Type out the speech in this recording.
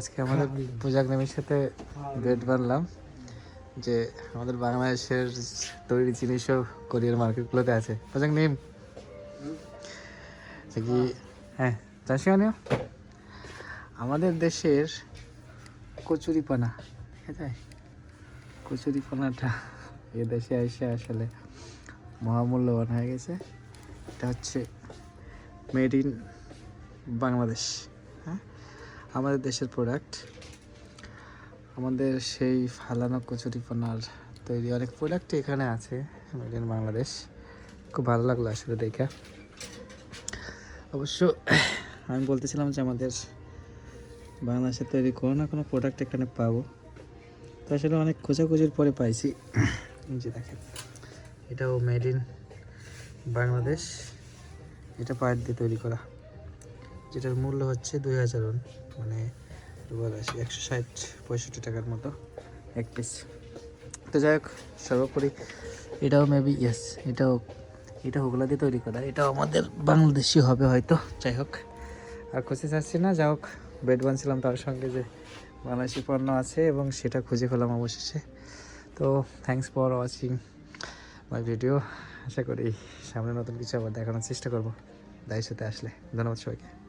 আজকে আমাদের পূজাক নেমের সাথে বেড বানলাম যে আমাদের বাংলাদেশের তৈরি জিনিসও কোরিয়ার মার্কেটগুলোতে আছে। পূজাক নেম কি? হ্যাঁ চাষিও নিও। আমাদের দেশের কচুরিপানা ঠিক আছে কচুরিপানাটা এ দেশে এসে আসলে মহামূল্যবান হয়ে গেছে। এটা হচ্ছে মেড ইন বাংলাদেশ। হ্যাঁ আমাদের দেশের প্রোডাক্ট আমাদের সেই ফালানো কচুরিপানার তৈরি অনেক প্রোডাক্ট এখানে আছে মেড ইন বাংলাদেশ। খুব ভালো লাগল আসলে দেখে। অবশ্য আমি বলতেছিলাম যে আমাদের বাংলাদেশের তৈরি কোনো না কোনো প্রোডাক্ট এখানে পাবো। তো আসলে অনেক খোঁজাখুঁজির পরে পাইছি। যে দেখেন, এটাও মেড ইন বাংলাদেশ। এটা পায়ের দিয়ে তৈরি করা। যেটার মূল্য হচ্ছে দুই হাজার মানে দুবার আসি, একশো ষাট পঁয়ষট্টি টাকার মতো এক পিস তো যাই হোক, সর্বোপরি এটাও মেবি ইয়েস এটাও, এটা হুগলা দিয়ে তৈরি করা, এটাও আমাদের বাংলাদেশি হবে হয়তো, যাই হোক। আর খুঁজে চাচ্ছি না যা হোক বেড বানছিলাম তার সঙ্গে যে বাংলাদেশি পণ্য আছে এবং সেটা খুঁজে পেলাম অবশেষে। তো thanks for watching my video আশা করি সামনে নতুন কিছু আবার দেখানোর চেষ্টা করব। দায়ের সাথে আসলে। ধন্যবাদ সবাইকে।